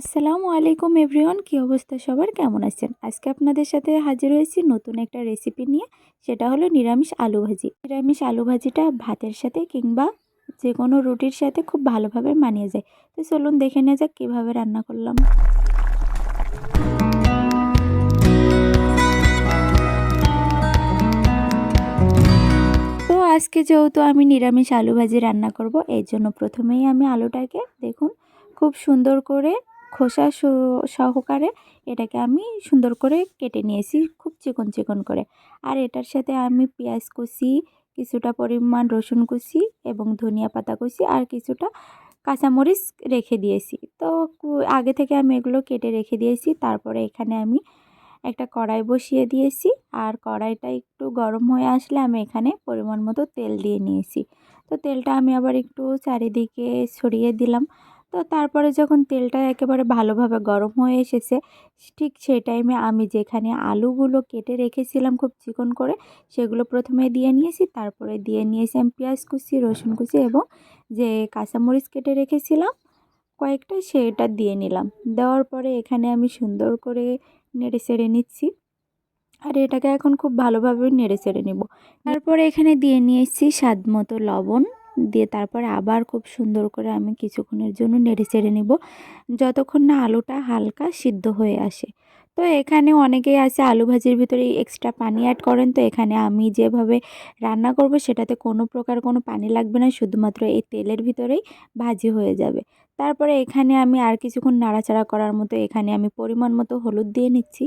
আসসালামু আলাইকুম এভরিওয়ান, কী অবস্থা সবার? কেমন আছেন? আজকে আপনাদের সাথে হাজির হয়েছি নতুন একটা রেসিপি নিয়ে, সেটা হলো নিরামিষ আলু ভাজি। নিরামিষ আলু ভাজিটা ভাতের সাথে কিংবা যে কোনো রুটির সাথে খুব ভালোভাবে মানিয়ে যায়। তো চলুন দেখে নেওয়া যাক কীভাবে রান্না করলাম। তো আজকে যেহেতু আমি নিরামিষ আলু ভাজি রান্না করব, এর জন্য প্রথমেই আমি আলুটাকে, দেখুন, খুব সুন্দর করে খোসা সহকারে এটাকে আমি সুন্দর করে কেটে নিয়েছি খুব চিকন চিকন করে। আর এটার সাথে আমি পেঁয়াজ কুচি, কিছুটা পরিমাণ রসুন কুচি এবং ধনিয়া পাতা কুচি আর কিছুটা কাঁচামরিচ রেখে দিয়েছি। তো আগে থেকে আমি এগুলো কেটে রেখে দিয়েছি, তারপরে এখানে আমি একটা কড়াই বসিয়ে দিয়েছি আর কড়াইটা একটু গরম হয়ে আসলে আমি এখানে পরিমাণ মতো তেল দিয়ে নিয়েছি। তো তেলটা আমি আবার একটু চারিদিকে ছড়িয়ে দিলাম। তো তারপরে যখন তেলটা একেবারে ভালোভাবে গরম হয়ে এসেছে, ঠিক সেই টাইমে আমি যেখানে আলুগুলো কেটে রেখেছিলাম খুব চিকন করে, সেগুলো প্রথমে দিয়ে নিয়েছি, তারপরে দিয়ে নিয়েছি আমি পেঁয়াজ কুচি, রসুন কুচি এবং যে কাঁচামরিচ কেটে রেখেছিলাম, কয়েকটা সেটা দিয়ে নিলাম। দেওয়ার পরে এখানে আমি সুন্দর করে নেড়ে চেড়ে নিচ্ছি। আর এটাকে এখন খুব ভালোভাবে নেড়ে চেড়ে নেব। তারপরে এখানে দিয়ে নিয়েছি স্বাদ মতো লবণ। দিয়ে তারপরে আবার খুব সুন্দর করে আমি কিছুক্ষণের জন্য নেড়ে চেড়ে নিব। যতক্ষণ না আলুটা হালকা সিদ্ধ হয়ে আসে। তো এখানে অনেকেই আছে আলু ভাজির ভিতরে এক্সট্রা পানি অ্যাড করেন। তো এখানে আমি যেভাবে রান্না করব সেটাতে কোনো প্রকার কোনো পানি লাগবে না, শুধুমাত্র এই তেলের ভিতরেই ভাজি হয়ে যাবে। তারপরে এখানে আমি আর কিছুক্ষণ নাড়াচাড়া করার মতো এখানে আমি পরিমাণ মতো হলুদ দিয়ে নিচ্ছি।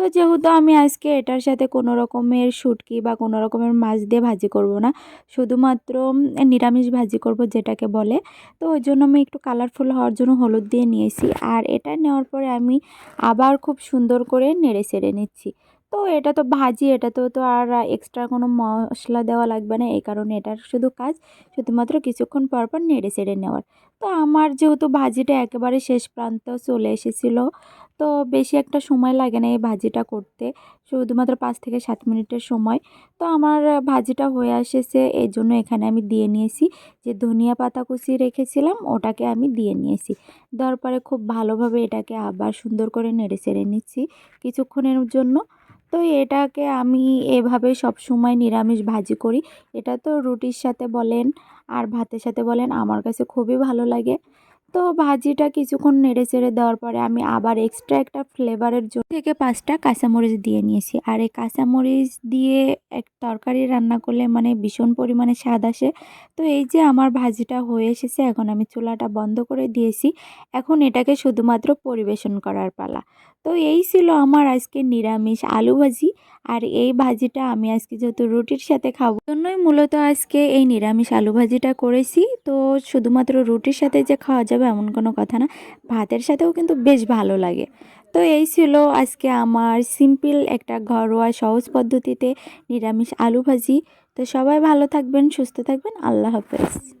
তো যেহেতু আমি আজকে এটার সাথে কোনো রকমের শুটকি বা কোনো রকমের মাছ দিয়ে ভাজি করব না, শুধুমাত্র নিরামিষ ভাজি করব যেটাকে বলে, তো ওই জন্য আমি একটু কালারফুল হওয়ার জন্য হলুদ দিয়ে নিয়েছি। আর এটা নেওয়ার পরে আমি আবার খুব সুন্দর করে নেড়ে চেড়ে নিচ্ছি। তো এটা তো ভাজি, এটা তো তো আর এক্সট্রা কোনো মশলা দেওয়া লাগবে না, এই কারণে এটার শুধু কাজ শুধুমাত্র কিছুক্ষণ পর পর নেড়ে চেড়ে নেওয়ার। তো আমার যেহেতু ভাজিটা একেবারে শেষ প্রান্ত চলে এসেছিল, তো বেশি একটা সময় লাগে না এই ভাজিটা করতে, শুধুমাত্র পাঁচ থেকে সাত মিনিটের সময়। তো আমার ভাজিটা হয়ে এসেছে, এই জন্য এখানে আমি দিয়ে নিয়েছি যে ধনিয়া পাতা কুচি রেখেছিলাম, ওটাকে আমি দিয়ে নিয়েছি। দেওয়ার পরে খুব ভালোভাবে এটাকে আবার সুন্দর করে নেড়ে চেড়ে নিচ্ছি কিছুক্ষণের জন্য। তো এটাকে আমি এভাবে সব সময় নিরামিষ ভাজি করি। এটা তো রুটির সাথে বলেন আর ভাতের সাথে বলেন, আমার কাছে খুবই ভালো লাগে। তো ভাজিটা কিছুক্ষণ নেড়ে চেড়ে দেওয়ার পরে আমি আবার এক্সট্রা একটা ফ্লেভারের জন্য থেকে পাঁচটা কাঁচামরিচ দিয়ে নিয়েছি। আর এই কাঁচামরিচ দিয়ে এক তরকারি রান্না করলে মানে ভীষণ পরিমাণে স্বাদ আসে। তো এই যে আমার ভাজিটা হয়ে এসেছে, এখন আমি চুলাটা বন্ধ করে দিয়েছি। এখন এটাকে শুধুমাত্র পরিবেশন করার পালা। তো এই ছিল আমার আজকে নিরামিষ আলু ভাজি। আর এই ভাজিটা আমি আজকে যেহেতু রুটির সাথে খাব জন্যই মূলত আজকে এই নিরামিষ আলু ভাজিটা করেছি। তো শুধুমাত্র রুটির সাথে যে খাওয়া যাবে এমন কোনো কথা না। ভাতের সাথেও কিন্তু বেশ ভালো লাগে। তো এই ছিল আজকে আমার সিম্পল একটা ঘরোয়া সহজ পদ্ধতিতে নিরামিষ আলু ভাজি। তো সবাই ভালো থাকবেন, সুস্থ থাকবেন। আল্লাহ হাফেজ।